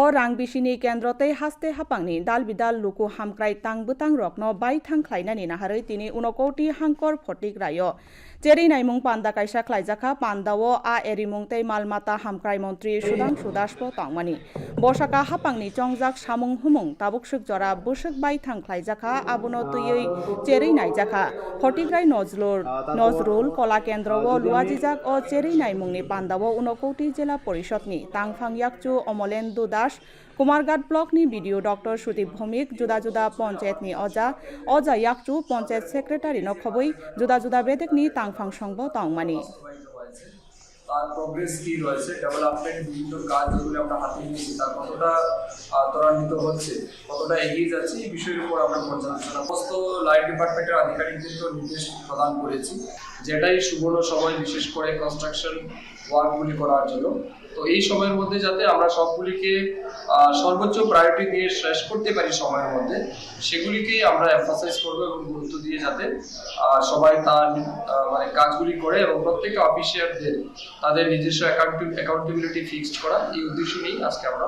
o rang bisini kendrotei haste hapangni dal bidal luku hamkrai tang butang rokno bai thang khlainani naharoi tini unokoti hangkor photik rayo চেরি নাইমুং পান্দা কাইসা খ্লাইজাখা পান্দাও আ এরিমুং তৈ মালমাতা হামক্রাই মন্ত্রী সুদাং সুদাসপ তাংমানি বসাকা হাপাংনি চংজাক সামুং হুমুং তাবুকসুক জরা বুসুক বাই থাং খ্লাইজাখা আবুনো তুইयै চেরি নাইজাখা। ফটিগ্রাই নজলুর নজরুল কলা কেন্দ্র ও লুয়াজিজাক ও চেরি নাইমুংনি পান্দাও উনকৌটি জেলা পরিষদনি তাংফাং ইয়াকচু অমলেন্দু দাস কুমারঘাট ব্লকনি বিডিও ডক্টর সুদীপ ভৌমিক, জুদা জুদা পঞ্চায়েতনি অজা অজা ইয়াকচু, পঞ্চায়েত সেক্রেটারি নখবই জুদা জুদা বেদেকনি, তাংফাং সংব তংমানি। বাস্তবায়িত হয়েছে তার প্রোগ্রেস কি রয়েছে? ডেভেলপমেন্ট বিভিন্ন কাজ যেগুলো আমরা হাতে নিয়েছি। তার কতটা ত্বরান্বিত হচ্ছে? কতটা এগিয়ে যাচ্ছে এই বিষয়ের উপর আমরা পর্যালোচনা সমস্ত লাইট ডিপার্টমেন্টের আধিকারিকদেরকে নির্দেশ প্রদান করেছি, যেটাই সুবর্ণ সময় বিশেষ করে কনস্ট্রাকশন ওয়ার্কগুলি করার জন্য। তো এই সময়ের মধ্যে যাতে আমরা সবগুলিকে সর্বোচ্চ প্রায়োরিটি দিয়ে শেষ করতে পারি সময়ের মধ্যে, সেগুলিকেই আমরা এমফাসাইজ করব এবং গুরুত্ব দিয়ে যাতে সবাই তার মানে কাজগুলি করে এবং প্রত্যেক অফিসিয়ালদের তাদের নিজস্ব অ্যাকাউন্টেবিলিটি ফিক্সড করা এই উদ্দেশ্য নিয়েই আজকে আমরা